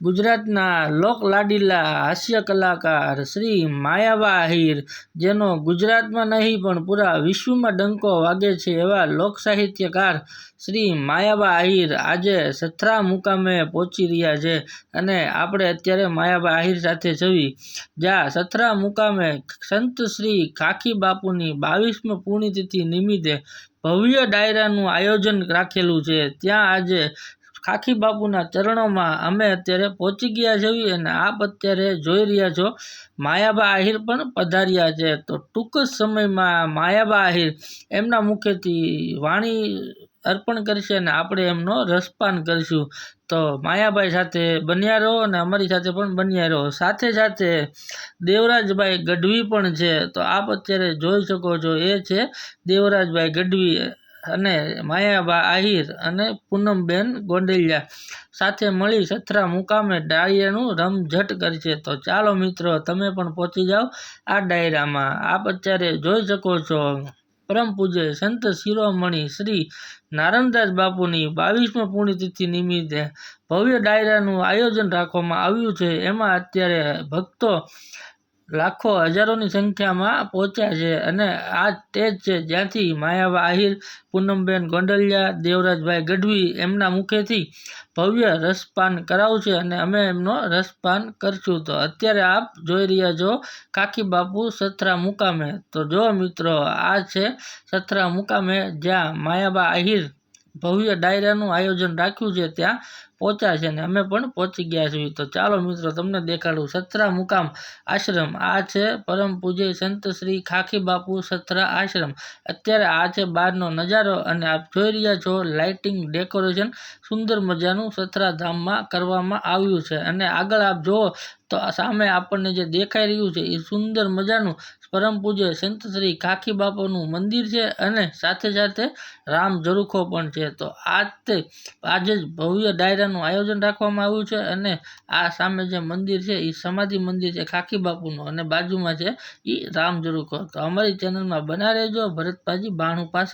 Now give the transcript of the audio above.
ગુજરાતના લોકલાડીલા હાસ્ય કલાકાર શ્રી માયાવા આહિર જેનો ગુજરાતમાં નહીં પણ પૂરા વિશ્વમાં ડંકો વાગે છે એવા લોકસાહિત્યકાર શ્રી માયાવા આહિર આજે સથરા મુકામે પહોંચી રહ્યા છે અને આપણે અત્યારે માયાબા આહિર સાથે જવી જ્યાં સથરા મુકામે સંત શ્રી ખાખી બાપુની બાવીસમી પુણ્યતિથિ નિમિત્તે ભવ્ય ડાયરાનું આયોજન રાખેલું છે. ત્યાં આજે ખાખી બાપુના ચરણોમાં અમે અત્યારે પહોંચી ગયા છીએ અને આપ અત્યારે જોઈ રહ્યા છો, માયાબા આહિર પણ પધાર્યા છે. તો ટૂંક જ સમયમાં માયાબા આહિર એમના મુખેથી વાણી અર્પણ કરશે અને આપણે એમનો રસપાન કરીશું. તો માયાભાઈ સાથે બન્યા રહો અને અમારી સાથે પણ બન્યા રહો. સાથે સાથે દેવરાજભાઈ ગઢવી પણ છે. તો આપ અત્યારે જોઈ શકો છો, એ છે દેવરાજભાઈ ગઢવી. અને માયાબા આહિર અને પૂનમબેન ગોંડલિયા સાથે મળી સથરા મુકામે ડાયરાનું રમઝટ કરશે તો ચાલો મિત્રો, તમે પણ પહોંચી જાઓ આ ડાયરામાં. આપ અત્યારે જોઈ શકો છો, પરમ પૂજ્ય સંત શિરોમણી શ્રી નારણદાસ બાપુની બાવીસમી પુણ્યતિથિ નિમિત્તે ભવ્ય ડાયરાનું આયોજન રાખવામાં આવ્યું છે. એમાં અત્યારે ભક્તો લાખો હજારોની સંખ્યામાં પહોંચ્યા છે અને આ તે જ છે જ્યાંથી માયાબા આહિર, પૂનમબેન ગોંડલિયા, દેવરાજભાઈ ગઢવી એમના મુખેથી ભવ્ય રસપાન કરાવશે અને અમે એમનો રસપાન કરશું. તો અત્યારે આપ જોઈ રહ્યા છો કાકી બાપુ સથરા મુકામે. તો જો મિત્રો, આ છે સથરા મુકામે જ્યાં માયાબા આહિર ભવ્ય ડાયરાનું આયોજન રાખ્યું છે ત્યાં પહોંચ્યા છે ને અમે પણ પહોંચી ગયા છીએ. તો ચાલો મિત્રો, તમને દેખાડું સત્રા મુકામ આશ્રમ. આ છે પરમ પૂજ્ય સંત શ્રી ખાખી બાપુ સત્રા આશ્રમ. અત્યારે આ છે બહારનો નજારો અને આપ જોઈ રહ્યા છો લાઇટિંગ ડેકોરેશન સુંદર મજાનું સત્રા ધામમાં કરવામાં આવ્યું છે. અને આગળ આપ જુઓ તો સામે આપણને જે દેખાઈ રહ્યું છે એ સુંદર મજાનું પરમ પૂજ્ય સંત શ્રી ખાખી બાપાનું મંદિર છે અને સાથે સાથે રામ ઝરૂખો પણ છે. તો આ તે આજે જ ભવ્ય ડાયરાનું આયોજન રાખવામાં આવ્યું છે અને આ સામે જે મંદિર છે એ સમાધિ મંદિર છે ખાખી બાપુનું અને બાજુમાં છે એ રામ ઝરૂખો. તો અમારી ચેનલમાં બના રહેજો. ભરતપાજી બાણું પાસે